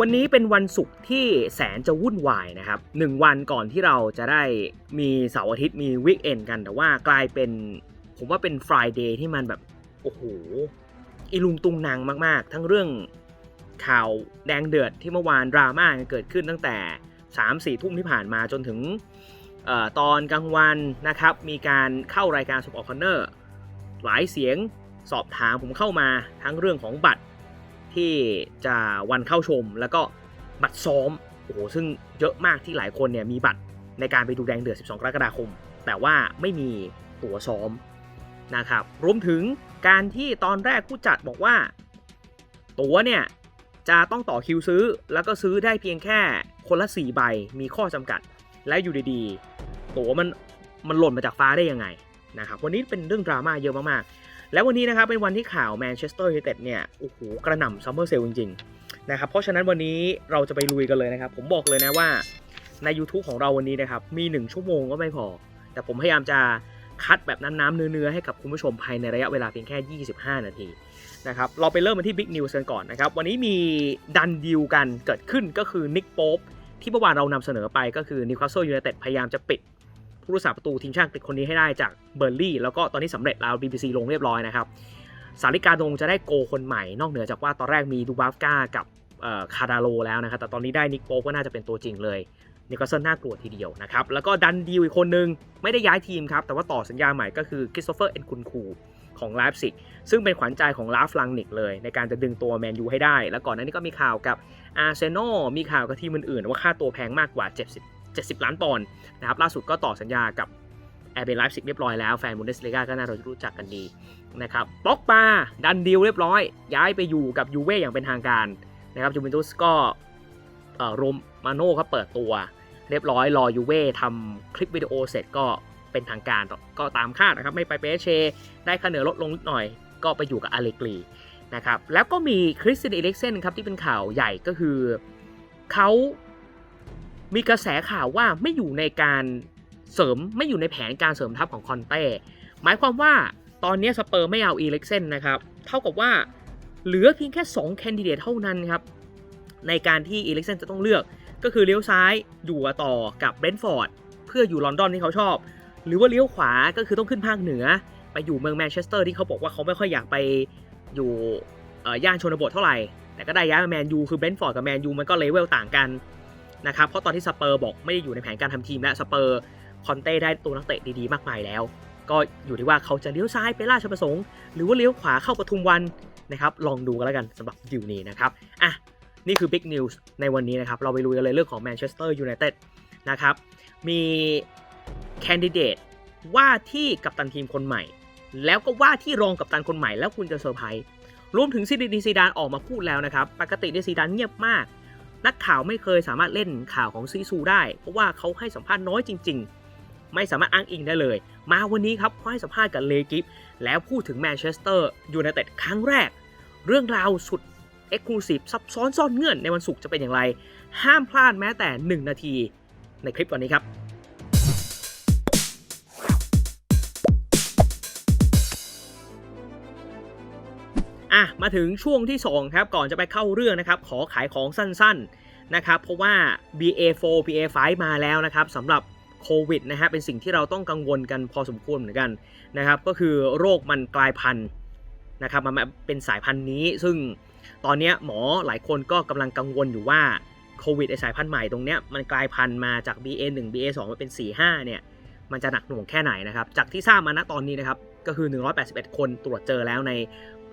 วันนี้เป็นวันศุกร์ที่แสนจะวุ่นวายนะครับหนึ่งวันก่อนที่เราจะได้มีเสาร์อาทิตย์มีวีคเอนกัน แต่ว่ากลายเป็น ผมว่าเป็นฟรายเดย์ที่มันแบบ โอ้โหอีลุงตุงนางมาก ๆ ทั้งเรื่องข่าวแดงเดือดที่เมื่อวานดราม่าเกิดขึ้นตั้งแต่ 3 4 ทุ่มที่ผ่านมาจนถึงออตอนกลางวันนะครับ มีการเข้ารายการสปอร์ตคอนเนอร์หลายเสียงสอบถามผมเข้ามาทั้งเรื่องของบัตร ที่จะวันเข้าชม แล้วก็บัตรซ้อมโอ้โหซึ่งเยอะมากที่หลายคนเนี่ยมีบัตรในการไปดูแดงเดือด 12 กรกฎาคม แต่ว่าไม่มีตั๋วซ้อมนะครับรวมถึงการที่ตอนแรกผู้จัดบอกว่า ตั๋วเนี่ยจะต้องต่อคิวซื้อ แล้วก็ซื้อได้เพียงแค่คนละ 4 ใบมีข้อจำกัด แล้วอยู่ดีๆตั๋วมันมันหล่นมาจากฟ้าได้ยังไงนะครับวันนี้เป็นเรื่องดราม่าเยอะมากๆ แล้ววันนี้นะครับเป็นวันที่ข่าวแมนเชสเตอร์ยูไนเต็ดเนี่ยโอ้โหกระหน่ำซัมเมอร์เซลจริงๆนะครับเพราะฉะนั้นวันนี้เราจะไปลุยกันเลยนะครับ ผมบอกเลยนะว่าใน YouTube ของเราวันนี้นะครับมี 1 ชั่วโมงก็ไม่พอ แต่ผมพยายามจะคัดแบบน้ำๆเนื้อๆให้กับคุณผู้ชมภายในระยะเวลาเพียงแค่ 25 นาทีนะครับเราไปเริ่มกันที่บิ๊กนิวส์กันก่อนนะครับวันนี้มีดันดิวกันเกิดขึ้นก็คือนิกโป๊ปที่เมื่อวานเรานำเสนอไปก็คือนิวคาสเซิลยูไนเต็ดพยายามจะปิด ผู้รักษาประตูทีมชาติอังกฤษคนนี้ให้ได้จากเบอร์ลี่แล้วก็ตอนนี้สำเร็จแล้ว BBC ลงเรียบร้อยนะครับสาริกาดงจะได้โกคนใหม่นอกเหนือจากว่าตอนแรกมีดูบาฟกากับคาดาโลแล้วนะครับแต่ตอนนี้ได้นิกโป๊ก็น่าจะเป็นตัวจริงเลยนิโคลสันน่ากลัวทีเดียวนะครับแล้วก็ดันดีลอีกคนนึงไม่ได้ย้ายทีมครับแต่ว่าต่อสัญญาใหม่ก็คือคริสโตเฟอร์เอ็นคุนคูของไลฟ์ซิกซึ่งเป็นขวัญใจของลาฟลังนิกเลย ในการจะดึงตัวแมนยูให้ได้ แล้วก่อนหน้านี้ก็มีข่าวกับอาร์เซนอลมีข่าวกับทีมอื่นๆว่าค่าตัวแพงมากกว่า 70 70 ล้านปอนด์นะครับล่าสุดก็ต่อสัญญากับแอร์เบนไลฟ์ซิกเรียบร้อยแล้ว แฟนบุนเดสลีกาก็น่าจะรู้จักกันดีนะครับป็อกปาดันดีลเรียบร้อย ย้ายไปอยู่กับยูเว่อย่างเป็นทางการนะครับจูเวนตุสก็โรมาโน่เขาเปิดตัว เรียบร้อยรอยูเว่ทำคลิปวิดีโอเสร็จก็เป็นทางการก็ตามคาดนะครับไม่ไปเปเช ได้ค่าเหนือลดลงนิดหน่อย ก็ไปอยู่กับอาเลกรีนะครับแล้วก็มีคริสตินเอเล็กเซนครับที่เป็นข่าวใหญ่ก็คือเขา มีกระแสข่าวว่าไม่อยู่ในการเสริมไม่อยู่ในแผนการเสริมทัพของคอนเต้หมายความว่าตอนนี้สเปอร์ไม่เอาอีเล็กเซนนะครับ เท่ากับว่าเหลือเพียงแค่2แคนดิเดตเท่านั้นครับ ในการที่อีเล็กเซนจะต้องเลือก ก็คือเลี้ยวซ้ายอยู่ต่อกับเบรนท์ฟอร์ดเพื่ออยู่ลอนดอนที่เขาชอบ หรือว่าเลี้ยวขวาก็คือต้องขึ้นภาคเหนือ ไปอยู่เมืองแมนเชสเตอร์ที่เขาบอกว่าเขาไม่ค่อยอยากไปอยู่ย่านชนบทเท่าไหร่ แต่ก็ได้ย้ายมาแมนยูคือเบรนท์ฟอร์ดกับแมนยูมันก็เลเวลต่างกัน นะครับเพราะตอนที่สเปอร์บอกไม่ได้อยู่ในแผนการทำทีมและสเปอร์คอนเต้ได้ตัวนักเตะดีๆมากมายแล้ว ก็อยู่ที่ว่าเขาจะเลี้ยวซ้ายไปราชประสงค์ หรือว่าเลี้ยวขวาเข้าปทุมวันนะครับลองดูกันแล้วกันสำหรับดิวนี้นะครับอะนี่คือ Big News ในวันนี้นะครับเราไปลุยกันเลยเรื่องของแมนเชสเตอร์ยูไนเต็ดนะครับมีแคนดิเดตว่าที่กัปตันทีมคนใหม่ แล้วก็ว่าที่รองกัปตันคนใหม่แล้วคุณจะเซอร์ไพรส์รวมถึงซีดีซีดานออกมาพูดแล้วนะครับ ปกติในซีดานเงียบมาก นักข่าวไม่เคยสามารถเล่นข่าวของซีซูได้ เพราะว่าเขาให้สัมภาษณ์น้อยจริง ๆ ไม่สามารถอ้างอิงได้เลย มาวันนี้ครับเขาให้สัมภาษณ์กับเลกิฟแล้วพูดถึงแมนเชสเตอร์ยูไนเต็ดครั้งแรก เรื่องราวสุดเอ็กซ์คลูซีฟซับซ้อนซ่อนเงื่อนในวันศุกร์จะเป็นอย่างไร ห้ามพลาดแม้แต่ 1 นาที ในคลิปวันนี้ครับ อะมาถึงช่วงที่2ครับก่อนจะไปเข้าเรื่องนะครับขอขายของสั้นๆนะครับเพราะว่า BA4 BA5 มาแล้วนะครับสำหรับโควิดนะฮะเป็นสิ่งที่เราต้องกังวลกันพอสมควรเหมือนกันนะครับก็คือโรคมันกลายพันธุ์นะครับมันเป็นสายพันธุ์นี้ ซึ่งตอนนี้หมอหลายคนก็กำลังกังวลอยู่ว่าโควิดไอสายพันธุ์ใหม่ตรงเนี้ยมันกลายพันธุ์มาจาก BA1 BA2 มาเป็น 45 เนี่ยมันจะหนักหน่วงแค่ไหนนะครับจากที่ทราบมาณตอนนี้นะครับก็คือ 181 คนตรวจเจอแล้วใน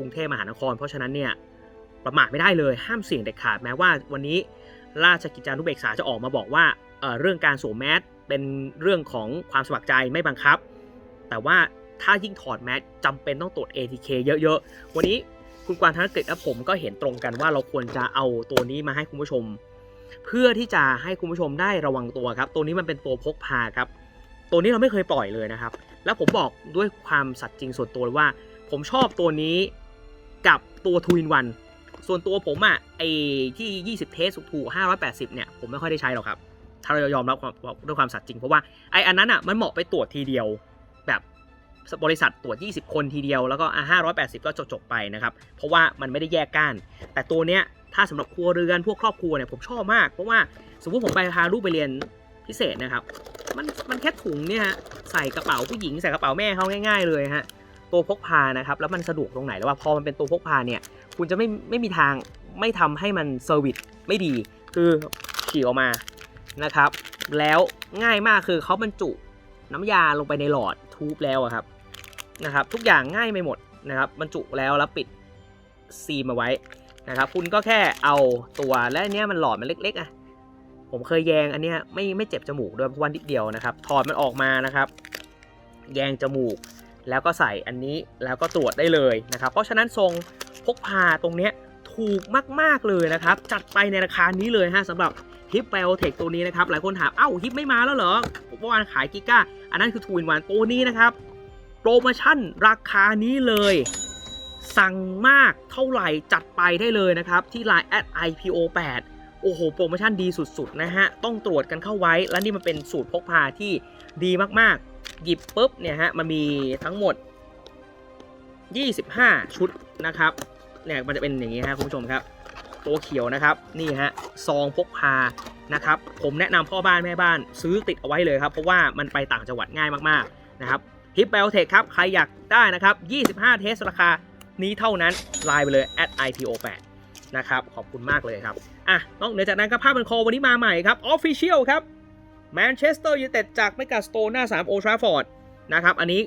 รุงเทพมหานคร เพราะฉะนั้นเนี่ยประมาทไม่ได้เลยห้ามเสี่ยงเด็ดขาดแม้ว่าวันนี้ราชกิจจานุเบกษาจะออกมาบอกว่าเเรื่องการสวมแมสเป็นเรื่องของความสมัครใจไม่บังคับ แต่ว่าถ้ายิ่งถอดแมสจำเป็นต้องตรวจ ATK เยอะๆ วันนี้คุณกวางธนกฤษและผมก็เห็นตรงกันว่าเราควรจะเอาตัวนี้มาให้คุณผู้ชม เพื่อที่จะให้คุณผู้ชมได้ระวังตัวครับ ตัวนี้มันเป็นตัวพกพาครับ ตัวนี้เราไม่เคยปล่อยเลยนะครับ แล้วผมบอกด้วยความสัตย์จริงส่วนตัวว่า ผมชอบตัวนี้ กับตัวทูอินวันส่วนตัวผมอะ่ะไอที่ 20 เทสถูก580 เนี่ย ผมไม่ค่อยได้ใช้หรอกครับ ถ้าเรายอมรับด้วยความสัตย์จริง เพราะว่าไออันนั้นอะ่ะมันเหมาะไปตรวจทีเดียว แบบบริษัทตรวจ 20 คนทีเดียวแล้วก็อะ580 ก็จบจบไปนะครับ เพราะว่ามันไม่ได้แยกก้าน แต่ตัวเนี้ยถ้าสำหรับครัวเรือนพวกครอบครัวเนี่ยผมชอบมาก เพราะว่าสมมติผมไปพาลูกไปเรียนพิเศษนะครับ มันมันแค่ถุงเนี่ยฮะใส่กระเป๋าผู้หญิงใส่กระเป๋าแม่เขาง่าย ๆ เลยฮะ ตัวพกพานะครับแล้วมันสะดวกตรงไหนแล้วว่าพอมันเป็นตัวพกพาเนี่ยคุณจะไม่ไม่มีทางไม่ทำให้มันเซอร์วิสไม่ดี คือฉีกออกมานะครับ แล้วง่ายมากคือเขาบรรจุน้ำยาลงไปในหลอดทูบแล้วอะครับนะครับ ทุกอย่างง่ายไปหมดนะครับบรรจุแล้วแล้วปิดซีมาไว้นะครับ คุณก็แค่เอาตัวและอันเนี้ยมันหลอดมันเล็กๆอะผมเคยแยงอันเนี้ยไม่ไม่เจ็บจมูกด้วยเพราะว่านิดเดียวนะครับ ถอดมันออกมานะครับ แยงจมูก แล้วก็ใส่อันนี้แล้วก็ตรวจได้เลยนะครับ เพราะฉะนั้นทรงพกพาตรงเนี้ยถูกมาก ๆ เลยนะครับ จัดไปในราคานี้เลยฮะสำหรับฮิปไบโอเทคตัวนี้นะครับ หลายคนถาม เอ้าฮิปไม่มาแล้วเหรอเมื่อวานขายกิก้า อันนั้นคือทูอินวันตัวนี้นะครับ โปรโมชั่นราคานี้เลย สั่งมากเท่าไหร่จัดไปได้เลยนะครับ ที่ Line at IPO 8 โอ้โห โปรโมชั่นดีสุด ๆ นะฮะ ต้องตรวจกันเข้าไว้ และนี่มันเป็นสูตรพกพาที่ดีมาก ๆ หยิบปุ๊บเนี่ยฮะมันมีทั้งหมด 25 ชุดนะครับเนี่ยมันจะเป็นอย่างนี้ฮะคุณผู้ชมครับตัวเขียวนะครับนี่ฮะซองพกพานะครับผมแนะนำพ่อบ้านแม่บ้านซื้อติดเอาไว้เลยครับ เพราะว่ามันไปต่างจังหวัดง่ายมากๆนะครับฮิปเบลเทคครับ ใครอยากได้นะครับ 25 เทสราคานี้เท่านั้นไลน์ไปเลย at IPO 8 นะครับ ขอบคุณมากเลยครับ อะนอกเหนือจากนั้นครับภาพเป็นคอวันนี้มาใหม่ครับ Official ครับ แมนเชสเตอร์ยูไนเต็ดจากเมกาสโตหน้า 3 โอทราฟอร์ดนะครับ อันนี้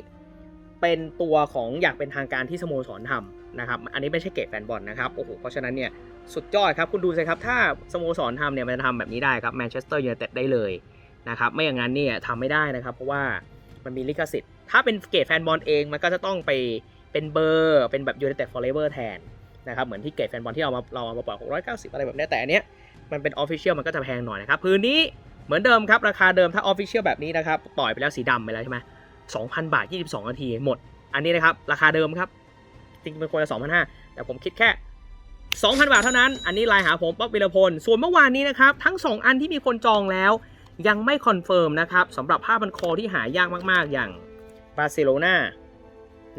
เป็นตัวของอยากเป็นทางการที่สโมสรทำนะครับ อันนี้ไม่ใช่เกตแฟนบอลนะครับ โอ้โห เพราะฉะนั้นเนี่ยสุดยอดครับ คุณดูสิครับ ถ้าสโมสรทำเนี่ยมันจะทำแบบนี้ได้ครับแมนเชสเตอร์ยูไนเต็ดได้เลยนะครับ ไม่อย่างนั้นเนี่ยทำไม่ได้นะครับ เพราะว่ามันมีลิขสิทธิ์ ถ้าเป็นเกตแฟนบอลเองมันก็จะต้องไปเป็นเบอร์ เป็นแบบยูไนเต็ดฟอร์เรเวอร์แทนนะครับเหมือนที่เกตแฟนบอลที่เรามาเราเอามาปล่อย690 อะไรแบบนี้แต่อันเนี้ยมันเป็นออฟฟิเชียลมันก็จะแพงหน่อยนะครับพื้นนี้ เหมือนเดิมครับ ราคาเดิมถ้าออฟฟิเชียลแบบนี้นะครับ ปล่อยไปแล้วสีดำไปแล้วใช่ไหม2,000 บาท 22 นาทีหมด อันนี้นะครับ ราคาเดิมครับ จริงๆเป็นคนละ2,500 แต่ผมคิดแค่ 2,000 บาทเท่านั้น อันนี้ไลน์หาผมป๊อกวิรพล ส่วนเมื่อวานนี้นะครับ ทั้ง 2 อันที่มีคนจองแล้ว ยังไม่คอนเฟิร์มนะครับสำหรับผ้าพันคอที่หายากมาก ๆ อย่างบาร์เซโลนา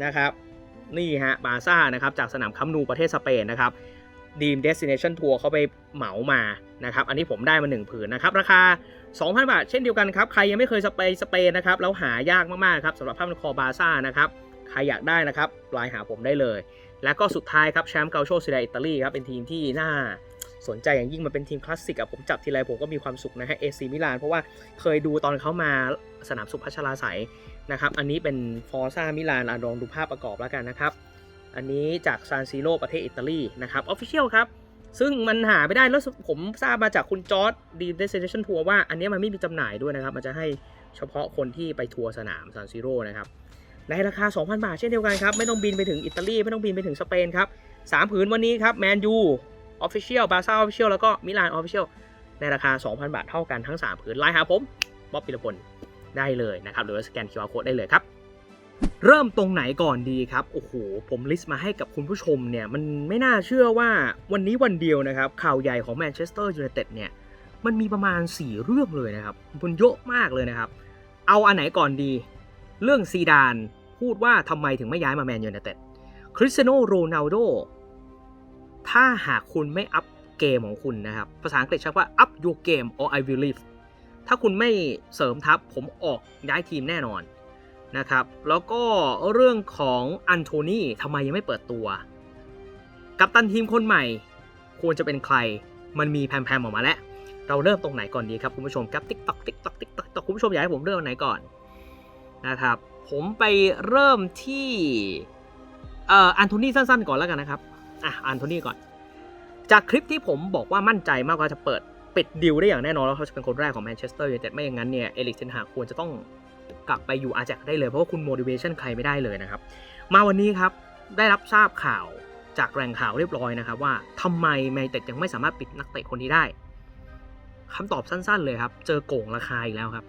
นะครับ นี่ฮะบาซ่านะครับจากสนามคัมนูประเทศสเปนนะครับ ดีมเดสติเนชันทัวร์เขาไปเหมามานะครับ อันนี้ผมได้มา1ผืนนะครับ ราคา 2,000 บาทเช่นเดียวกันครับ ใครยังไม่เคยสเปนสเปนนะครับ แล้วหายากมากๆครับสำหรับผ้าพันคอบาซ่านะครับ ใครอยากได้นะครับไลน์หาผมได้เลย แล้วก็สุดท้ายครับแชมป์เกาโชซีเรียอิตาลีครับ เป็นทีมที่น่าสนใจอย่างยิ่งมันเป็นทีมคลาสสิกอะผมจับทีไรผมก็มีความสุขนะฮะเอซีมิลานเพราะว่าเคยดูตอนเขามาสนามสุพัชราไสยนะครับ อันนี้เป็นฟอร์ซ่ามิลานลองดูภาพประกอบแล้วกันนะครับ อันนี้จากซานซิโรประเทศอิตาลีนะครับออฟฟิเชียลครับ ซึ่งมันหาไม่ได้แล้วผมทราบมาจากคุณจอร์ดดีเดสเนชันทัวร์ว่าอันนี้มันไม่มีจำหน่ายด้วยนะครับ มันจะให้เฉพาะคนที่ไปทัวร์สนามซานซิโรนะครับในราคา 2,000 บาทเช่นเดียวกันครับ ไม่ต้องบินไปถึงอิตาลี ไม่ต้องบินไปถึงสเปนครับ3ผืนวันนี้ครับแมนยูออฟฟิเชียลบาซ่าออฟฟิเชียลแล้วก็มิลานออฟฟิเชียลในราคา 2,000 บาทเท่ากันทั้ง 3 ผืนไลน์หาผมบ๊อบปิรพลได้เลยนะครับ หรือว่าสแกน QR Code ได้เลยครับ เริ่มตรงไหนก่อนดีครับ โอ้โห ผมลิสต์มาให้กับคุณผู้ชมเนี่ย มันไม่น่าเชื่อว่าวันนี้วันเดียวนะครับ ข่าวใหญ่ของแมนเชสเตอร์ยูไนเต็ดเนี่ย มันมีประมาณ 4 เรื่องเลยนะครับมันเยอะมากเลยนะครับ เอาอันไหนก่อนดี เรื่องซีดานพูดว่าทำไมถึงไม่ย้ายมาแมนยูไนเต็ด คริสเตียโนโรนัลโด ถ้าหากคุณไม่อัพเกมของคุณนะครับ ภาษาอังกฤษใช้ว่า up your game or I will leave ถ้าคุณไม่เสริมทัพผมออกย้ายทีมแน่นอน นะครับ แล้วก็เรื่องของอันโทนีทำไมยังไม่เปิดตัว กัปตันทีมคนใหม่ ควรจะเป็นใคร มันมีแพมๆออกมาแล้ว เราเริ่มตรงไหนก่อนดีครับคุณผู้ชมครับติ๊กตอกติ๊กตอกติ๊กตอกคุณผู้ชมอยากให้ผมเริ่มไหนก่อนนะครับ ผมไปเริ่มที่เอ่ออันโทนีสั้นๆ ก่อนแล้วกันนะครับอะอันโทนีก่อน จากคลิปที่ผมบอกว่ามั่นใจมากว่าจะเปิดปิดดิวได้อย่างแน่นอนแล้วเขาจะเป็นคนแรกของแมนเชสเตอร์ยูไนเต็ดไม่อย่างนั้นเนี่ยเอลิกเทนหาควรจะต้อง กลับไปอยู่อาแจกได้เลย เพราะว่าคุณ motivation ใครไม่ได้เลยนะครับ มาวันนี้ครับได้รับทราบข่าวจากแหล่งข่าวเรียบร้อยนะครับว่าทำไมแมนยูไนเต็ดยังไม่สามารถปิดนักเตะคนนี้ได้คำตอบสั้นๆเลยครับ เจอโก่งราคาอีกแล้วครับ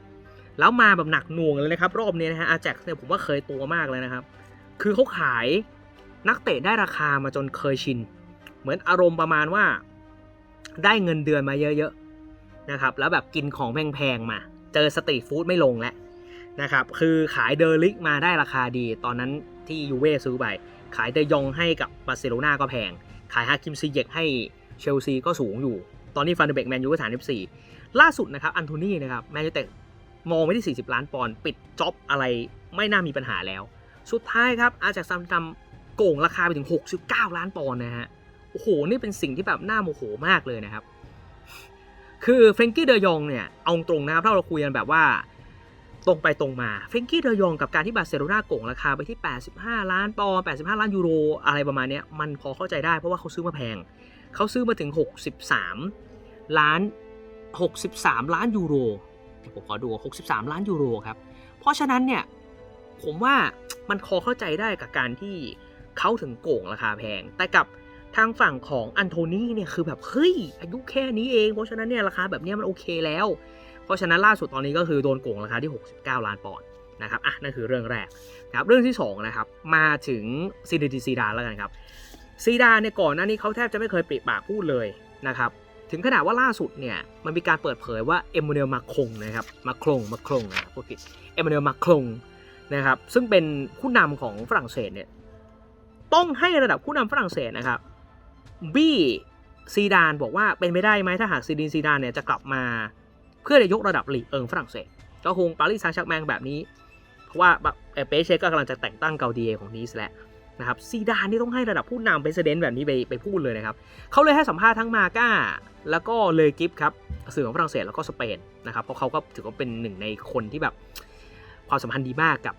แล้วมาแบบหนักหน่วงเลยนะครับ รอบนี้นะฮะอาแจ็กเนี่ยผมว่าเคยตัวมากเลยนะครับ คือเขาขายนักเตะได้ราคามาจนเคยชิน เหมือนอารมณ์ประมาณว่า ได้เงินเดือนมาเยอะๆนะครับ แล้วแบบกินของแพงๆมา เจอสตรีทฟู้ดไม่ลงแล้ว นะครับคือขายเดอริกมาได้ราคาดี ตอนนั้นที่ยูเว่ซื้อไป ขายเดยองให้กับบาร์เซโลนาก็แพง ขายฮาคิมซีเยกให้เชลซีก็สูงอยู่ ตอนนี้ฟันเดเบกแมนยูก็34ล่าสุดนะครับอันโทนีนะครับแมนยูแต่มองไว้ที่ 40 ล้านปอนด์ปิดจ็อบอะไรไม่น่ามีปัญหาแล้ว สุดท้ายครับอาจากซัมทำโก่งราคาไปถึง 69 ล้านปอนด์นะฮะโอ้โหนี่เป็นสิ่งที่แบบน่าโมโหมากเลยนะครับคือเฟรงกี้เดยองเนี่ยเอาตรงนะครับถ้าเราคุยกันแบบว่า ตรงไปตรงมา เฟงกี้เดยองกับการที่บาร์เซโลนาโก่งราคาไปที่ 85 ล้านปอนด์85 ล้านยูโร อะไรประมาณนี้มันพอเข้าใจได้เพราะว่าเขาซื้อมาแพง เขาซื้อมาถึง 63 ล้าน 63 ล้านยูโรผมขอดู 63 ล้านยูโรครับ เพราะฉะนั้นเนี่ย ผมว่ามันพอเข้าใจได้กับการที่เขาถึงโก่งราคาแพง แต่กับทางฝั่งของอันโทนีเนี่ยคือแบบเฮ้ยอายุแค่นี้เอง เพราะฉะนั้นเนี่ยราคาแบบนี้มันโอเคแล้ว เพราะฉะนั้นล่าสุดตอนนี้ก็คือโดนโกงราคาที่ 69 ล้านปอนด์นะครับอะนั่นคือเรื่องแรกครับเรื่องที่2นะครับมาถึงซีดีดีซีดานแล้วกันครับซีดานเนี่ยก่อนหน้านี้เขาแทบจะไม่เคยปริปากพูดเลยนะครับถึงขนาดว่าล่าสุดเนี่ยมันมีการเปิดเผยว่าเอม a นลมาคงนะครับมาคงมาคงนะครับพูดผิดเอม a นลมาคงนะครับซึ่งเป็นผู้นำของฝรั่งเศสเนี่ยต้องให้ระดับผู้นำฝรั่งเศสนะครับบี้ซีดานบอกว่าเป็นไม่ได้ไหมถ้าหากซีดินซีดานเนี่ยจะกลับมา พื่อจะยกระดับลีกเอิงฝรั่งเศส ก็คงปารีสแซงต์แชร์กแมงแบบนี้ เพราะว่าแบบเอเปเช่ก็กำลังจะแต่งตั้งเกาเดียของนีสแหละนะครับซีดานนี่ต้องให้ระดับผู้นำเป็นเซเดนแบบนี้ไปไปพูดเลยนะครับเขาเลยให้สัมภาษณ์ทั้งมาก้า แล้วก็เลยกิฟครับสื่อของฝรั่งเศสแล้วก็สเปนนะครับเพราะเขาก็ถือว่าเป็นหนึ่งในคนที่แบบความสัมพันธ์ดีมากกับ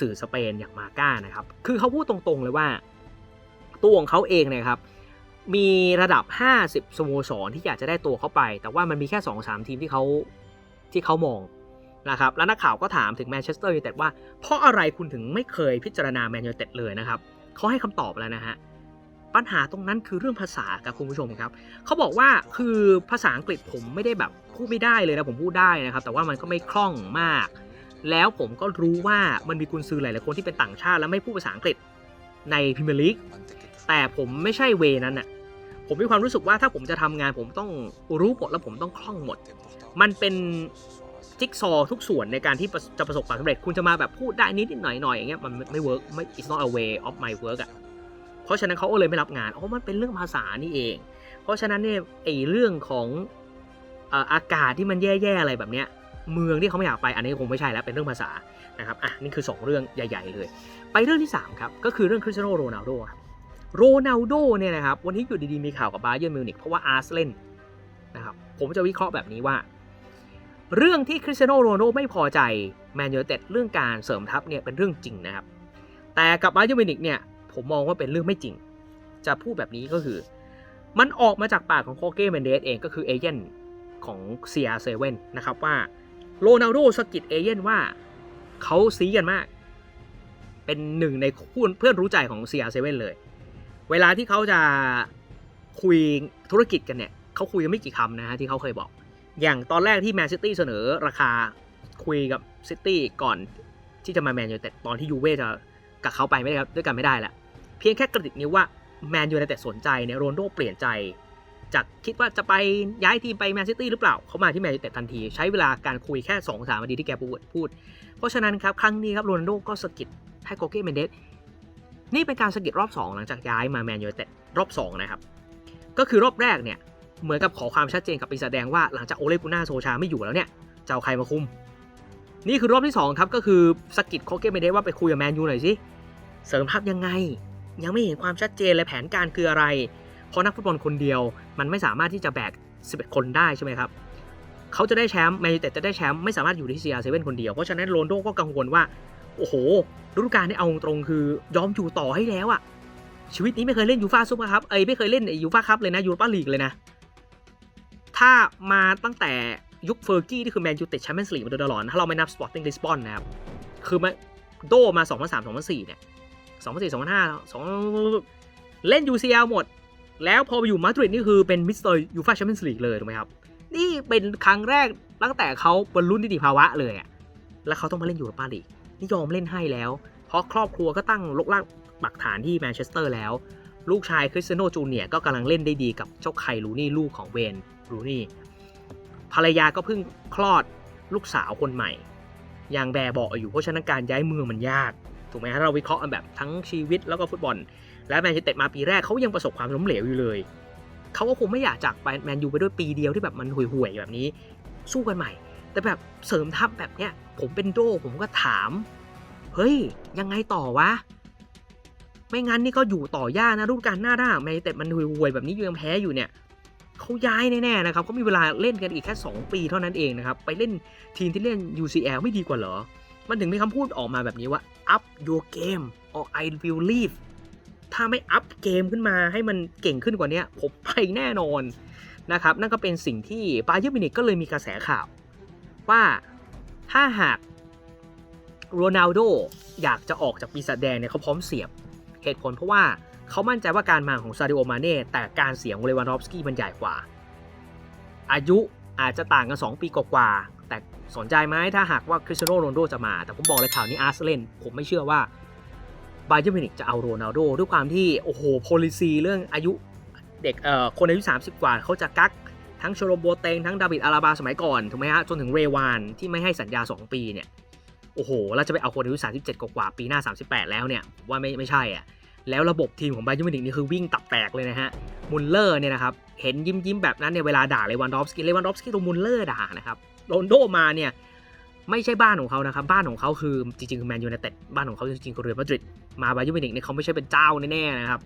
สื่อสเปนอย่างมาก้านะครับคือเขาพูดตรงๆเลยว่าตัวของเขาเองเนี่ยครับ มีระดับ 50สโมสรที่อยากจะได้ตัวเข้าไป แต่ว่ามันมีแค่ 2-3 ทีมที่เขาที่เขามองนะครับแล้วนักข่าวก็ถามถึงแมนเชสเตอร์ยูไนเต็ดว่า เพราะอะไรคุณถึงไม่เคยพิจารณาแมนยูไนเต็ดเลยนะครับเขาให้คำตอบแล้วนะฮะปัญหาตรงนั้นคือเรื่องภาษาครับคุณผู้ชมครับเขาบอกว่าคือภาษาอังกฤษผมไม่ได้แบบพูดไม่ได้เลยนะผมพูดได้นะครับ แต่ว่ามันก็ไม่คล่องมาก แล้วผมก็รู้ว่ามันมีกุนซือหลายๆคนที่เป็นต่างชาติ และไม่พูดภาษาอังกฤษในพรีเมียร์ลีก แต่ผมไม่ใช่เวนั้นน่ะผมมีความรู้สึกว่าถ้าผมจะทำงานผมต้องรู้หมดแล้วผมต้องคล่องหมด มันเป็นจิ๊กซอทุกส่วนในการที่จะประสบความสำเร็จ คุณจะมาแบบพูดได้นิดนิดหน่อยหน่อยอย่างเงี้ยมันไม่เวิร์กไม่ it's not a way of my work อะเพราะฉะนั้นเขาก็เลยไม่รับงานอ๋อมันเป็นเรื่องภาษานี่เอง เพราะฉะนั้นเนี่ยไอ้เรื่องของเอ่ออากาศที่มันแย่ๆอะไรแบบเนี้ยเมืองที่เขาไม่อยากไปอันนี้คงไม่ใช่แล้วเป็นเรื่องภาษานะครับอะนี่คือ 2 เรื่องใหญ่ ๆ เลย ไปเรื่องที่ 3 ครับ ก็คือเรื่องคริสเตียโนโรนัลโดครับ โรนัลโดเนี่ยนะครับวันนี้อยู่ดีๆมีข่าวกับบาเยิร์มิวนิกเพราะว่าอาร์เซเล่นนะครับผมจะวิเคราะห์แบบนี้ว่า เรื่องที่คริสเตียโนโรนัลโดไม่พอใจแมนยูเต็ดเรื่องการเสริมทัพเนี่ยเป็นเรื่องจริงนะครับ แต่กับบาเยิร์มิวนิกเนี่ยผมมองว่าเป็นเรื่องไม่จริง จะพูดแบบนี้ก็คือ มันออกมาจากปากของโคเก้เมนเดสเองก็คือเอเจนต์ของ CR7 นะครับว่าโรนัลโดสะกิดเอเจนต์ว่าเขาซีกันมาก เป็นหนึ่งในเพื่อนรู้ใจของ CR7 เลย เวลาที่เขาจะคุยธุรกิจกันเนี่ยเขาคุยกันไม่กี่คำนะฮะที่เขาเคยบอก อย่างตอนแรกที่แมนซิตี้เสนอราคาคุยกับซิตี้ก่อนที่จะมาแมนยูไนเต็ดตอนที่ยูเว่จะกับเขาไปไม่ได้ครับด้วยกันไม่ได้ละเพียงแค่กระดิกนิ้วว่าแมนยูไนเต็ดสนใจเนี่ยโรนลโดเปลี่ยนใจ จากคิดว่าจะไปย้ายทีมไปแมนซิตี้หรือเปล่า เขามาที่แมนยูไนเต็ดทันที ใช้เวลาการคุยแค่2อสามนาทีที่แกพูดพูดเพราะฉะนั้นครับ ครั้งนี้ครับโรนัลโดก็สะกิดให้โกเก้เมนเดส นี่เป็นการสะกิดรอบ 2 หลังจากย้ายมาแมนยูเต็ดรอบ 2 นะครับ ก็คือรอบแรกเนี่ย เหมือนกับขอความชัดเจนกับปีศาจแดงว่าหลังจากโอเลกุน่าโซชาไม่อยู่แล้วเนี่ยจะเอาใครมาคุม นี่คือรอบที่ 2 ครับ ก็คือสะกิดโคเก้เมเดว่าไปคุยกับแมนยูหน่อยสิเสริมทัพยังไง ยังไม่เห็นความชัดเจนเลยแผนการคืออะไร เพราะนักฟุตบอลคนเดียวมันไม่สามารถที่จะแบก 11 คนได้ใช่ไหมครับเขาจะได้แชมป์แมนยูเต็ดจะได้แชมป์ไม่สามารถอยู่ที่ CR7 คนเดียวเพราะฉะนั้นโรนโดก็กังวลว่า อ้โหฤดูกาลนี้เอาตรงคือยอมอยู่ต่อให้แล้วอะชีวิตนี้ไม่เคยเล่นยูฟ่าซุปเปอร์คัพเอ้ยไม่เคยเล่นยูฟ่าคัพเลยนะยูโรปาลีกเลยนะ ถ้ามาตั้งแต่ยุคเฟอร์กี้ที่คือแมนยูติดแชมเปี้ยนส์ลีกมาโดยตลอด ถ้าเราไม่นับสปอร์ติ้งลิสบอนนะครับ คือมาโดมา 2003 2004 เนี่ย 2004 2005 2เล่น UCL หมด แล้วพอไปอยู่มาดริดนี่คือเป็นมิสเตอร์ยูฟ่าแชมเปี้ยนส์ลีกเลยถูกไหมครับ นี่เป็นครั้งแรกตั้งแต่เขาบรรลุนิติภาวะเลยอะแล้วเขาต้องมาเล่นยูโรปาลีก นี่ยอมเล่นให้แล้ว เพราะครอบครัวก็ตั้งลกลากปักฐานที่แมนเชสเตอร์แล้ว ลูกชายคริสเตียโนจูเนียร์ก็กำลังเล่นได้ดีกับเจ้าไคลูนี่ลูกของเวนลูนี่ภรรยาก็เพิ่งคลอดลูกสาวคนใหม่ยังแบบาะอยู่เพราะฉะนั้นการย้ายเมืองมันยากถูกไหมฮะเราวิเคราะห์แบบทั้งชีวิตแล้วก็ฟุตบอล และแมนเชสเตอร์มาปีแรกเขายังประสบความล้มเหลวอยู่เลยเขาก็คงไม่อยากจากไปแมนยูไปด้วยปีเดียวที่แบบมันห่วยๆแบบนี้ สู้กันใหม่ แต่แบบเสริมทัพแบบเนี้ย ผมเป็นโดผมก็ถาม เฮ้ย ยังไงต่อวะ ไม่งั้นนี่ก็อยู่ต่อยากนะรุ่นการหน้าด้าแมนยูแต่มันห่วยแบบนี้ยังแพ้อยู่เนี่ยเขาย้ายแน่ๆนะครับเขามีเวลาเล่นกันอีกแค่ 2 ปีเท่านั้นเองนะครับ ไปเล่นทีมที่เล่น UCL ไม่ดีกว่าเหรอ มันถึงมีคำพูดออกมาแบบนี้ว่า up your game or I will leave ถ้าไม่อัพเกมขึ้นมาให้มันเก่งขึ้นกว่านี้ผมไปแน่นอนนะครับ นั่นก็เป็นสิ่งที่บาเยอร์มินิกก็เลยมีกระแสข่าว ว่าถ้าหากโรนัลโดอยากจะออกจากปีศาจแดงเนี่ยเขาพร้อมเสียบเหตุผลเพราะว่าเขามั่นใจว่าการมาของซาดิโอมาเน่แต่การเสียของเลวานอฟสกี้มันใหญ่กว่า อายุอาจจะต่างกัน 2 ปีกว่าๆแต่สนใจไหมถ้าหากว่าคริสเตียโนโรนัลโดจะมา แต่ผมบอกเลยข่าวนี้อาร์เซเลนผมไม่เชื่อว่าบาเยอร์มินิกจะเอาโรนัลโดด้วยความที่ โอ้โหโพลิซีเรื่องอายุเด็กเอ่อคนอายุ 30 กว่าเขาจะกัก ทั้งโชโรโบเตงทั้งดาวิดอาราบาสมัยก่อนถูกไหมฮะจนถึงเรวานที่ไม่ให้สัญญา 2 ปีเนี่ยโอ้โหแล้วจะไปเอาคนอายุ37 กว่าปีหน้า 38 แล้วเนี่ยว่าไม่ไม่ใช่อะแล้วระบบทีมของไบาเยอร์มินิกนี่คือวิ่งตับแตกเลยนะฮะมุลเลอร์เนี่ยนะครับเห็นยิ้มยิ้มแบบนั้นเนี่ยเวลาด่าเลวันดอฟสกี้เลวันดอฟสกี้โดนมุลเลอร์ด่านะครับโรนโดมาเนี่ยไม่ใช่บ้านของเขานะครับบ้านของเขาคือจริงๆคือแมนยูไนเต็ดบ้านของเขาจริงๆคือเรอัลมาดริดมาไบาเยอร์มินิกเนี่ยเขาไม่ใช่เป็นเจ้าแน่ๆนะครับ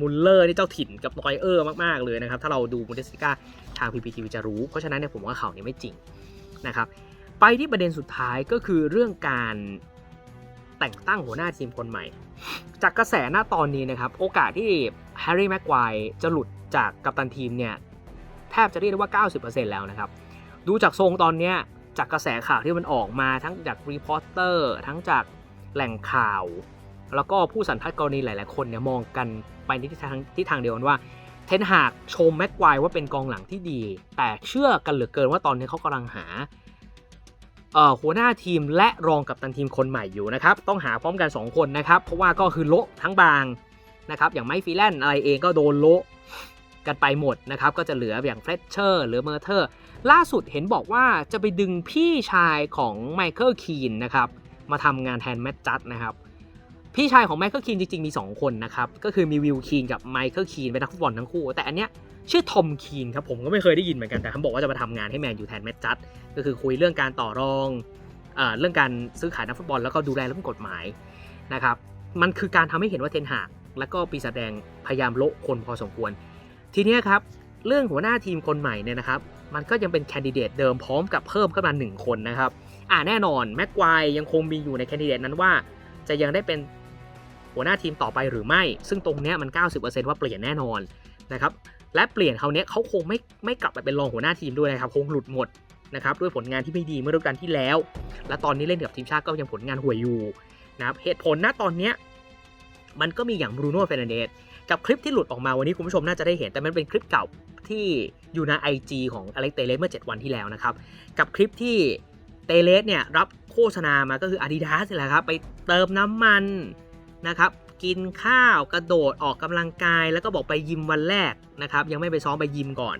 มุลเลอร์นี่เจ้าถิ่นกับนอยเออร์มากๆเลยนะครับ ถ้าเราดูบุนเดสลิก้าทาง PPTV จะรู้ เพราะฉะนั้นเนี่ยผมว่าข่าวนี้ไม่จริงนะครับ ไปที่ประเด็นสุดท้ายก็คือเรื่องการแต่งตั้งหัวหน้าทีมคนใหม่ จากกระแสหน้าตอนนี้นะครับ โอกาสที่แฮร์รี่แม็กควายจะหลุดจากกัปตันทีมเนี่ยแทบจะเรียกได้ว่า 90%แล้วนะครับ ดูจากทรงตอนนี้จากกระแสข่าวที่มันออกมาทั้งจากรีพอร์เตอร์ทั้งจากแหล่งข่าว แล้วก็ผู้สันทัดกรณีหลาย ๆ คนเนี่ยมองกันไปในทิศทางที่ทางเดียวกันว่า เทนหากชมแม็กควายว่าเป็นกองหลังที่ดี แต่เชื่อกันเหลือเกินว่าตอนนี้เขากำลังหาหัวหน้าทีมและรองกับตันทีมคนใหม่อยู่นะครับ ต้องหาพร้อมกัน 2 คนนะครับ เพราะว่าก็คือโละทั้งบางนะครับอย่างไมค์ฟีแลนอะไรเองก็โดนโละกันไปหมดนะครับ ก็จะเหลืออย่างเฟรชเชอร์หรือเมอร์เทอร์ ล่าสุดเห็นบอกว่าจะไปดึงพี่ชายของไมเคิลคีนนะครับ มาทำงานแทนแมตจัดนะครับ พี่ชายของไมเคิลคีนจริงๆ มี 2 คนนะครับ ก็คือมีวิลคีนกับไมเคิลคีนเป็นนักฟุตบอลทั้งคู่ แต่อันเนี้ยชื่อทอมคีนครับผมก็ไม่เคยได้ยินเหมือนกัน แต่เขาบอกว่าจะมาทำงานให้แมนยูแทนแมตจัดก็คือคุยเรื่องการต่อรองเอ่อเรื่องการซื้อขายนักฟุตบอลแล้วก็ดูแลเรื่องกฎหมายนะครับมันคือการทำให้เห็นว่าเทนหากและก็ปีศาจแดงพยายามโละคนพอสมควร ทีเนี้ยครับเรื่องหัวหน้าทีมคนใหม่เนี่ยนะครับมันก็ยังเป็นแคนดิเดตเดิมพร้อมกับเพิ่มขึ้นมาหนึ่งคนนะครับอ่าแน่นอนแม็กควายยังคงมีอยู่ในแคนดิเดตนั้นว่าจะยังได้เป็น หัวหน้าทีมต่อไปหรือไม่ ซึ่งตรงเนี้ยมัน 90%ว่าเปลี่ยนแน่นอนนะครับและเปลี่ยนเขาเนี้ยเขาคงไม่ไม่กลับไปเป็นรองหัวหน้าทีมด้วยนะครับคงหลุดหมดนะครับด้วยผลงานที่ไม่ดีเมื่อฤดูกาลที่แล้ว และตอนนี้เล่นกับทีมชาติก็ยังผลงานห่วยอยู่นะครับเหตุผลณตอนเนี้ยมันก็มีอย่างบรูโน่เฟรนเดสกับคลิปที่หลุดออกมาวันนี้คุณผู้ชมน่าจะได้เห็นแต่มันเป็นคลิปเก่าที่อยู่ใน IG ของอเล็กเตเลสเมื่อ 7 วันที่แล้วนะครับ กับคลิปที่เตเลสเนี่ยรับโฆษณามาก็คือ Adidas นี่แหละครับ ไปเติมน้ำมัน นะครับกินข้าวกระโดดออกกำลังกาย แล้วก็บอกไปยิมวันแรกนะครับยังไม่ไปซ้อมไปยิมก่อน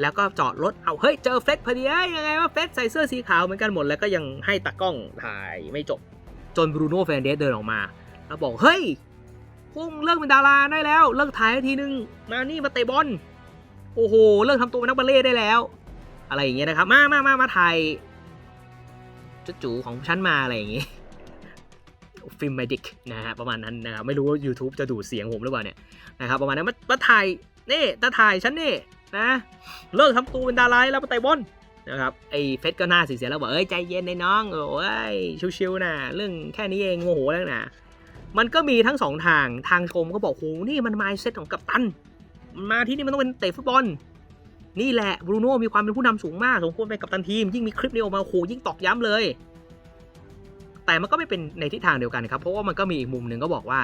แล้วก็จอดรถเอาเฮ้ยเจอเฟล็กพอดียังไงว่าเฟล็กใส่เสื้อสีขาวเหมือนกันหมดแล้วก็ยังให้ตากล้องถ่ายไม่จบ จนบรูโน่เฟรนเดสเดินออกมา แล้วบอกเฮ้ยพวกมึงเลิกเป็นดาราได้แล้ว เลิกถ่ายทีนึงมานี่มาเตะบอลโอ้โหเลิกทำตัวเป็นนักบัลเล่ได้แล้ว อะไรอย่างเงี้ยนะครับมามามามาถ่ายจุจูของฉันมาอะไรอย่างงี้ ฟิล์มเมดิกนะฮะประมาณนั้นนะครับไม่รู้ว่า YouTube จะดูดเสียงผมหรือเปล่าเนี่ยนะครับประมาณนั้นมามาถ่ายนี่ตาถ่ายฉันนี่นะเลิกทำตัวเป็นดาราแล้วมาเตะบอลนะครับไอ้เฟสก็หน้าสีเสียแล้วบอกเอ้ยใจเย็นในน้องโอ้ยชิวๆนะเรื่องแค่นี้เองโมโหแล้วนะมันก็มีทั้งสองทางทางชมก็บอกโหนี่มันมายเซตของกัปตัน มาที่นี่มันต้องเป็นเตะฟุตบอล นี่แหละบรูโน่มีความเป็นผู้นำสูงมากสมควรเป็นกัปตันทีม ยิ่งมีคลิปนี้ออกมาโหยิ่งตอกย้ำเลย แต่มันก็ไม่เป็นในทิศทางเดียวกันครับ เพราะว่ามันก็มีอีกมุมหนึ่งก็บอกว่า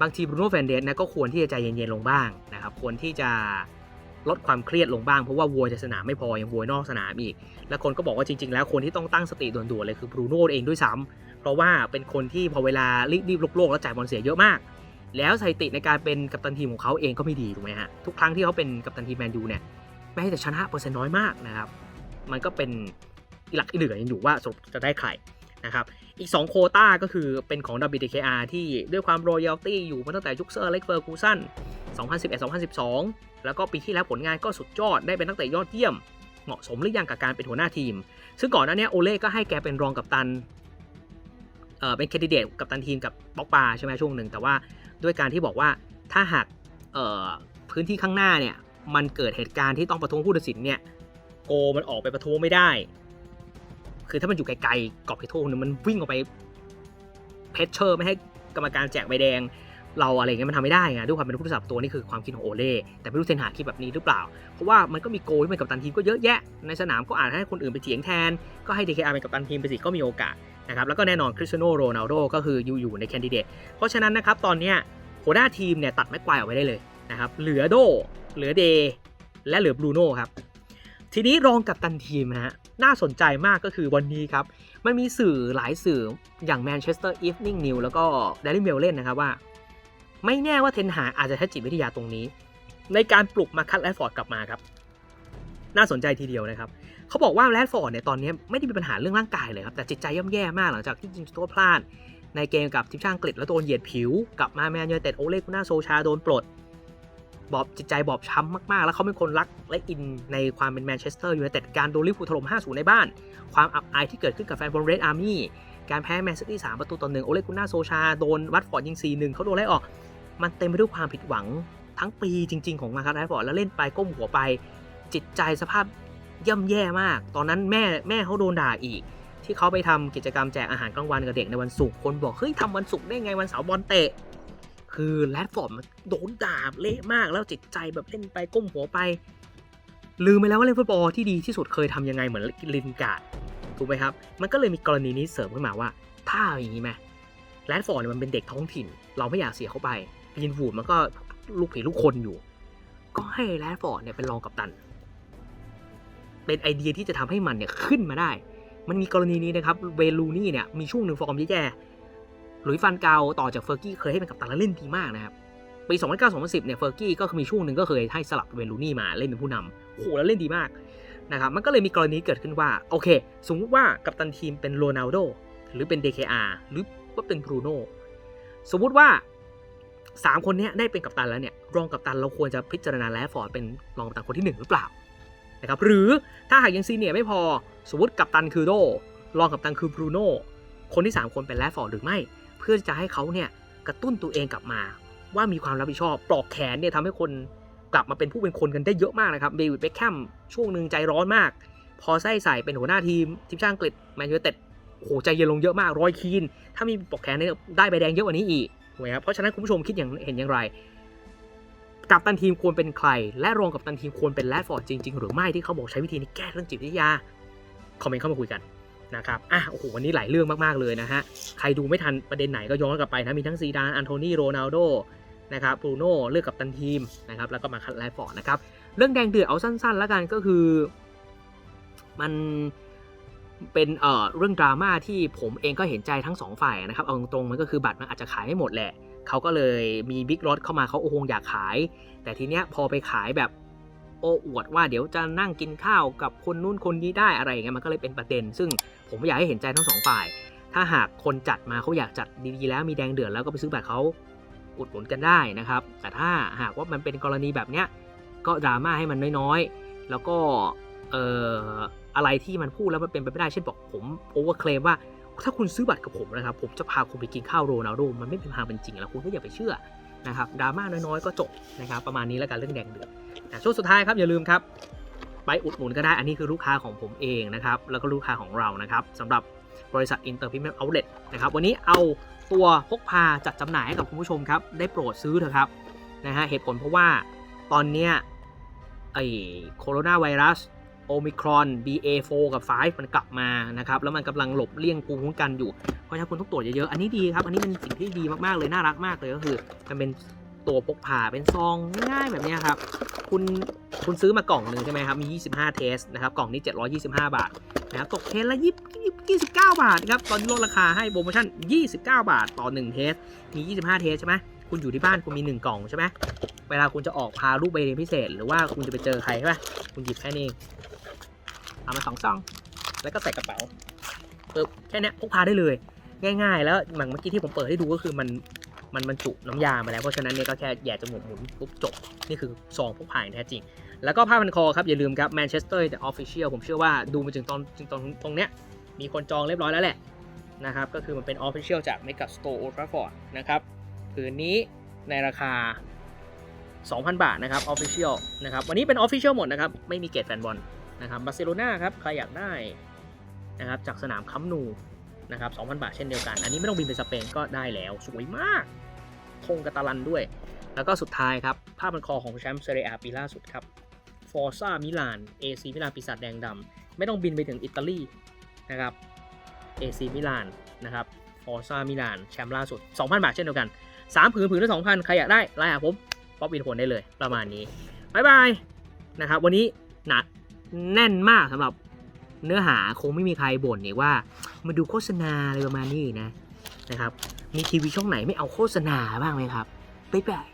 บางทีบรูโน่แฟนเดสนะก็ควรที่จะใจเย็นๆลงบ้างนะครับ ควรที่จะลดความเครียดลงบ้างเพราะว่าวัวจะสนามไม่พอยังวัวนอกสนามอีก แล้วคนก็บอกว่าจริง ๆ แล้วคนที่ต้องตั้งสติด่วนๆเลยคือบรูโน่เองด้วยซ้ำเพราะว่าเป็นคนที่พอเวลารีบๆโลกๆแล้วจ่ายบอลเสียเยอะมาก แล้วสถิติในการเป็นกัปตันทีมของเขาเองก็ไม่ดีถูกไหมฮะทุกครั้งที่เขาเป็นกัปตันทีมแมนยูเนี่ยแม้แต่ชนะเปอร์เซ็นต์น้อยมากนะครับมันก็เป็นอีหลักอีเหลือยังอยู่ว่าสรุปจะได้ใคร นะครับอีก 2 โคต้าก็คือเป็นของ WDKR ที่ด้วยความ royalty อยู่มาตั้งแต่ยุคเซอร์เล็กเฟอร์กูสัน2011-2012 แล้วก็ปีที่แล้วผลงานก็สุดยอดได้เป็นนักเตะยอดเยี่ยม เหมาะสมหรือยังกับการเป็นหัวหน้าทีม ซึ่งก่อนหน้านี้โอเล่ก็ให้แกเป็นรองกัปตันเออเป็นแคนดิเดตกัปตันทีมกับบ็อกปาใช่ไหมช่วงหนึ่งแต่ว่าด้วยการที่บอกว่าถ้าหากเออพื้นที่ข้างหน้าเนี่ยมันเกิดเหตุการณ์ที่ต้องประท้วงผู้ตัดสินเนี่ยโกมันออกไปประท้วงไม่ได้ คือถ้ามันอยู่ไกลๆกรอบเขตโทษเนี่ยมันวิ่งออกไปเพชเชอร์ไม่ให้กรรมการแจกใบแดง เราอะไรเงี้ยมันทำไม่ได้ไงด้วยความเป็นผู้สาประตัวนี่คือความคิดของโอเล่แต่ไม่รู้เซนหาคิดแบบนี้หรือเปล่า เพราะว่ามันก็มีโกที่เป็นกัปตันทีมก็เยอะแยะ ในสนามก็อาจให้คนอื่นไปเถียงแทน ก็ให้ DKR เป็นกัปตันทีมไปสิก็มีโอกาสนะครับแล้วก็แน่นอนคริสเตียโนโรนัลโดก็คืออยู่อยู่ในแคนดิเดตเพราะฉะนั้นนะครับตอนเนี้ยหัวหน้าทีมเนี่ยตัดแม็กควายออกไปได้เลยนะครับเหลือโดเหลือเดย์และเหลือบรูโน่ครับทีนี้รองกัปตันทีมนะฮะ น่าสนใจมากก็คือวันนี้ครับ มันมีสื่อหลายสื่ออย่าง Manchester Evening News แล้วก็ Daily Mail เล่นนะครับว่า ไม่แน่ว่าเทนหาอาจจะใช้จิตวิทยาตรงนี้ ในการปลุกมาคัตแรดฟอร์ดกลับมาครับ น่าสนใจทีเดียวนะครับเขาบอกว่าแรดฟอร์ดเนี่ยตอนนี้ไม่ได้มีปัญหาเรื่องร่างกายเลยครับแต่จิตใจย่ำแย่มากหลังจากที่ยิงจุดโทษพลาดในเกมกับทีมชาติอังกฤษแล้วโดนเหยียดผิว กลับมาแมนยูไนเต็ดโอเล่กุน่าโซชาโดนปลด บอบจิตใจบอบช้ำมากๆ แล้วเขาเป็นคนรักและอินในความเป็นแมนเชสเตอร์ยูไนเต็ดการโดนลิเวอร์พูลถล่ม 5-0 ในบ้าน ความอับอายที่เกิดขึ้นกับแฟนบอลเรดอาร์มี่การแพ้แมนซิตี้3ประตูต่อหนึ่งโอเลกุน่าโซชา โดนวัตฟอร์ดยิง 4-1เขาโดนไล่ออก มันเต็มไปด้วยความผิดหวังทั้งปีจริง ๆ ของมาคาร์ดฟอร์ดแล้วเล่นไปก้มหัวไป จิตใจสภาพย่ำแย่มาก ตอนนั้นแม่แม่เขาโดนด่าอีก ที่เขาไปทำกิจกรรมแจกอาหารกลางวันกับเด็กในวันศุกร์คนบอกเฮ้ยทำวันศุกร์ได้ไงวันเสาร์บอลเตะ คือแรดฟอร์ดมันโดนด่าเละมากแล้วจิตใจแบบเล่นไปก้มหัวไป ลืมไปแล้วว่าเล่นฟุตบอลที่ดีที่สุดเคยทำยังไงเหมือนลินการ์ดถูกไหมครับ มันก็เลยมีกรณีนี้เสริมขึ้นมาว่า ถ้าอย่างนี้ไหมแรดฟอร์ดมันเป็นเด็กท้องถิ่น เราไม่อยากเสียเขาไปยินวูดมันก็ลูกผีลูกคนอยู่ ก็ให้แรดฟอร์ดเนี่ยเป็นรองกัปตัน เป็นไอเดียที่จะทำให้มันเนี่ยขึ้นมาได้ มันมีกรณีนี้นะครับ เวลูนี่เนี่ยมีช่วงหนึ่งฟอร์มแย่ๆ หลุยฟันเกาต่อจากเฟอร์กี้เคยให้เป็นกัปตันแล้วเล่นดีมากนะครับปี 2009-2010 เนี่ยเฟอร์กี้ก็มีช่วงหนึ่งก็เคยให้สลับเวลูนี่มาเล่นเป็นผู้นำโอ้โหแล้วเล่นดีมากนะครับมันก็เลยมีกรณีเกิดขึ้นว่า โอเค สมมติว่ากัปตันทีมเป็นโรนัลโดหรือเป็น DKR หรือว่าเป็นบรูโน่สมมุติว่า 3 คนนี้ได้เป็นกัปตันแล้วเนี่ยรองกัปตันเราควรจะพิจารณาแลฟอร์ดเป็นรองกัปตันคนที่ 1 หรือเปล่านะครับหรือถ้าหากยังซีเนียไม่พอ สมมติกัปตันคือโดรองกัปตันคือบรูโน่คนที่ 3 คนเป็นแลฟอร์ดหรือไม่ พื่อจะให้เขาเนี่ยกระตุ้นตัวเองกลับมา ว่ามีความรับผิดชอบปลอกแขนเนี่ยทำให้คนกลับมาเป็นผู้เป็นคนกันได้เยอะมากนะครับเดวิดเบคแคมช่วงหนึ่งใจร้อนมาก พอไส้ใส่เป็นหัวหน้าทีมทีมชาติอังกฤษแมนยูเต็ดโอ้โหใจเย็นลงเยอะมากรอยคีน ถ้ามีปลอกแขนเนี่ยได้ใบแดงเยอะกว่านี้อีกถูกไหมครับเพราะฉะนั้นคุณผู้ชมคิดอย่างเห็นอย่างไรกัปตันทีมควรเป็นใคร และรองกัปตันทีมควรเป็นแรดฟอร์ดจริง ๆ หรือไม่ที่เขาบอกใช้วิธีนี้แก้เรื่องจิตวิทยา คอมเมนต์เข้ามาคุยกัน นะครับอะโอ้โหวันนี้หลายเรื่องมากๆเลยนะฮะใครดูไม่ทันประเด็นไหนก็ย้อนกลับไปนะมีทั้งซีดานอันโทนีโรนัลโดนะครับบรูโน่เลือกกับตันทีมนะครับแล้วก็มาคัดแรดฟอร์ดนะครับเรื่องแดงเดือดเอาสั้นๆ แล้วกันก็คือ มันเป็นเอ่อเรื่องดราม่าที่ผมเองก็เห็นใจทั้งสองฝ่ายนะครับเอาตรงๆมันก็คือบัตรมันอาจจะขายไม่หมดแหละเขาก็เลยมีบิ๊กรถเข้ามาเขาโอ้โหอยากขาย แต่ทีเนี้ยพอไปขายแบบ โอ้อวดว่าเดี๋ยวจะนั่งกินข้าวกับคนนู้นคนนี้ได้อะไรอย่างเงี้ยมันก็เลยเป็นประเด็น ซึ่งผมอยากให้เห็นใจทั้งสองฝ่าย ถ้าหากคนจัดมาเขาอยากจัดดีๆแล้วมีแดงเดือดแล้วก็ไปซื้อบัตรเขาอุดหนุนกันได้นะครับ แต่ถ้าหากว่ามันเป็นกรณีแบบเนี้ยก็ดราม่าให้มันน้อยๆ แล้วก็เอ่ออะไรที่มันพูดแล้วมันเป็นไปไม่ได้เช่นบอกผมโอเวอร์เคลมว่าถ้าคุณซื้อบัตรกับผมนะครับ ผมจะพาคุณไปกินข้าวโรนัลโดมันไม่เป็นทางเป็นจริงแล้วคุณก็อย่าไปเชื่อนะครับดราม่าน้อยๆ ก็จบนะครับ ประมาณนี้แล้วกันเรื่องแดงเดือด ช่วงสุดท้ายครับอย่าลืมครับไปอุดหนุนก็ได้อันนี้คือลูกค้าของผมเองนะครับแล้วก็ลูกค้าของเรานะครับสำหรับบริษัทอินเตอร์พิมพ์เอาเลตนะครับวันนี้เอาตัวพกพาจัดจำหน่ายให้กับคุณผู้ชมครับได้โปรดซื้อเถอะครับนะฮะเหตุผลเพราะว่าตอนเนี้ยไอ้โคโรนาไวรัสโอมิครอน BA4 กับ 5 มันกลับมานะครับ แล้วมันกำลังหลบเลี่ยงภูมิคุ้มกันอยู่ เพราะฉะนั้นคุณต้องตรวจเยอะๆ อันนี้ดีครับ อันนี้เป็นสิ่งที่ดีมากๆเลย น่ารักมากเลยก็คือ มันเป็น ตัวพกพาเป็นซองง่ายแบบนี้ครับ คุณคุณซื้อมากล่องหนึ่งใช่ไหมครับ มี 25 เทสนะครับ กล่องนี้ 725 บาทนะครับ ตกเทสละ20 29 บาทครับ ตอนนี้ลดราคาให้โปรโมชั่น 29 บาท ต่อ 1 เทส มี 25 เทสใช่ไหมคุณอยู่ที่บ้านคุณมี 1 กล่องใช่ไหมเวลาคุณจะออกพาลูกไปเรียนพิเศษ หรือว่าคุณจะไปเจอใครใช่ไหมคุณหยิบแค่นี้เอามาสองซอง แล้วก็ใส่กระเป๋าปึ๊บแค่นี้พกพาได้เลย ง่าย ๆ แล้วอย่างเมื่อกี้ที่ผมเปิดให้ดูก็คือมัน มันบรรจุน้ำยามาแล้ว เพราะฉะนั้นเนี่ยก็แค่แหย่จมูกหมุนปุ๊บจบ นี่คือซองพกพาอย่างแท้จริง แล้วก็ผ้าพันคอครับอย่าลืมครับแมนเชสเตอร์ The Official ผมเชื่อว่าดูมาถึงตอนถึงตรงตรงเนี้ยมีคนจองเรียบร้อยแล้วแหละนะครับก็คือมันเป็น Official จาก Mega Store Old Trafford นะครับผืนนี้ในราคา 2,000 บาทนะครับ Official นะครับวันนี้เป็น Official หมดนะครับไม่มีเกตแฟนบอลนะครับบาร์เซโลนาครับใครอยากได้นะครับจากสนามคัมนูนะครับ2,000 บาทเช่นเดียวกัน อันนี้ไม่ต้องบินไปสเปนก็ได้แล้ว สวยมาก ธงกาตาลันด้วย แล้วก็สุดท้ายครับผ้าพบันคอของแชมป์เซเรียปีล่าสุดครับฟอร์ซ่ามิลานเอซีมิลานปีศาจแดงดำไม่ต้องบินไปถึงอิตาลีนะครับเอซีมิลานนะครับฟอร์ซ่ามิลานแชมป์ล่าสุด 2,000 บาทเช่นเดียวกัน 3 ผืนผืนละ2,000 ใครอยากได้ไลน์หาผมป๊อปอินผลได้เลยประมาณนี้บายบายนะครับวันนี้หนักแน่นมากสำหรับเนื้อหาคงไม่มีใครบ่นเนี่ยว่ามาดูโฆษณาอะไรประมาณนี้นะนะครับ มีทีวีช่องไหนไม่เอาโฆษณาบ้างไหมครับบ๊ายบาย